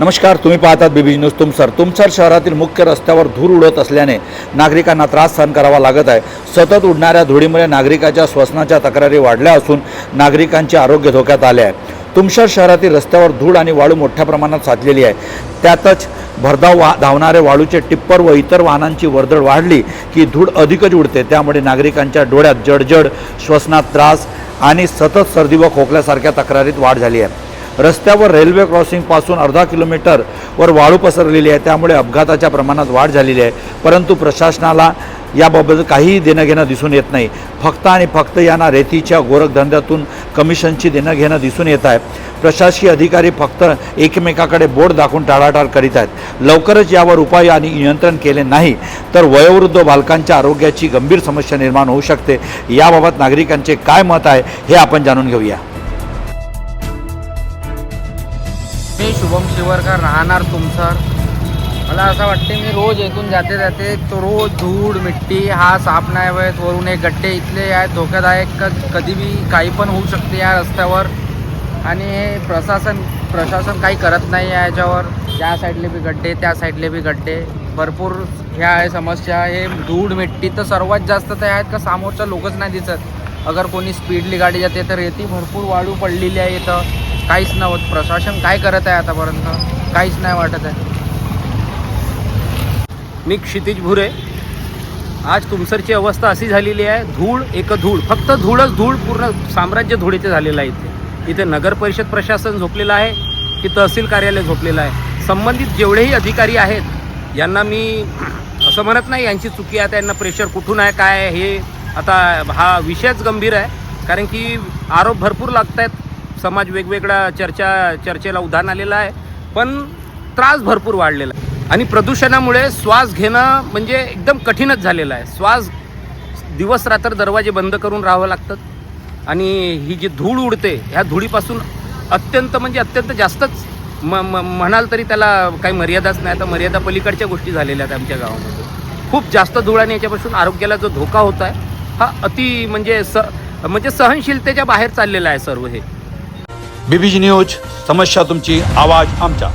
नमस्कार तुम्ही पाहतात बीबी न्यूज तुमसर तुमसर शहरातील मुख्य रस्त्यावर धूर उडत असल्याने नागरिकांना त्रास सहन करावा लागत आहे. सतत उडणाऱ्या धुळीमुळे नागरिकाच्या श्वसनाच्या तक्रारी वाढल्या असून नागरिकांचे आरोग्य धोक्यात आले आहे. तुमसर शहरातील रस्त्यावर धूळ आणि वाळू मोठ्या प्रमाणात साचलेली आहे. त्यातच भरधाव वा धावणारे वाळूचे टिप्पर व इतर वाहनांची वर्दळ वाढली की धूळ अधिकच उडते. त्यामुळे नागरिकांच्या डोळ्यात जडजड श्वसनात त्रास आणि सतत सर्दी व खोकल्यासारख्या तक्रारीत वाढ झाली आहे. रस्त्यावर रेल्वे क्रॉसिंगपासून अर्धा किलोमीटरवर वाळू पसरलेली आहे. त्यामुळे अपघाताच्या प्रमाणात वाढ झालेली आहे. परंतु प्रशासनाला याबाबत काहीही देणं घेणं दिसून येत नाही. फक्त आणि फक्त यांना रेतीच्या गोरखधंद्यातून कमिशनची देणं घेणं दिसून येत आहे. प्रशासकीय अधिकारी फक्त एकमेकाकडे बोट दाखवून टाळाटाळ करीत आहेत. लवकरच यावर उपाय आणि नियंत्रण केले नाही तर वयोवृद्ध बालकांच्या आरोग्याची गंभीर समस्या निर्माण होऊ शकते. याबाबत नागरिकांचे काय मत आहे हे आपण जाणून घेऊया. मी शुभम शिवरकर राहणार तुमसर. मला असं वाटते मी रोज येथून जाते जाते तो रोज धूळ मिट्टी हा साफ नाही होत वरून हे गड्डे इथले आहेत धोकादायक कधी बी काही पण होऊ शकते या रस्त्यावर. आणि हे प्रशासन प्रशासन काही करत नाही आहे याच्यावर. या साईडले बी गड्डे त्या साईडले बी गड्डे. भरपूर ह्या आहे समस्या. हे धूळ मिट्टी तर सर्वात जास्त ते आहेत का समोरच्या लोकच नाही दिसत. अगर कोणी स्पीडली गाडी जाते तर येते. भरपूर वाळू पडलेली आहे इथं. काहीच नव्हत प्रशासन काय करत आहे आतापर्यंत? काहीच नाही वाटत आहे. मी क्षितिज भुरे. आज तुमसरची अवस्था अशी झालेली आहे धूळ एक धूळ. फक्त धूळच धूळ पूर्ण साम्राज्य धुळीचे झालेलं आहे इथे. इथे नगर परिषद प्रशासन झोपलेलं आहे की तहसील कार्यालय झोपलेलं आहे. संबंधित जेवढेही अधिकारी आहेत यांना मी असं म्हणत नाही यांची चुकी आहे त्यांना प्रेशर कुठून आहे काय हे आता हा विषयच गंभीर आहे. कारण की आरोप भरपूर लागत आहेत समाज वेगवेगळ्या चर्चा चर्चेला उधाण आलेलं आहे. पण त्रास भरपूर वाढलेला आहे. आणि प्रदूषणामुळे श्वास घेणं म्हणजे एकदम कठीणच झालेलं आहे. श्वास दिवस रात्र दरवाजे बंद करून राहावं लागतात आणि ही जी धूळ उडते ह्या धुळीपासून अत्यंत म्हणजे अत्यंत जास्तच म म म्हणाल तरी त्याला काही मर्यादाच नाही. आता मर्यादा पलीकडच्या गोष्टी झालेल्या आहेत आमच्या गावामध्ये. खूप जास्त धूळ आणि याच्यापासून आरोग्याला जो धोका होत आहे हा अति म्हणजे स म्हणजे सहनशीलतेच्या बाहेर चाललेला आहे सर्व हे. बीबीजी न्यूज समस्या तुमची आवाज आमचा.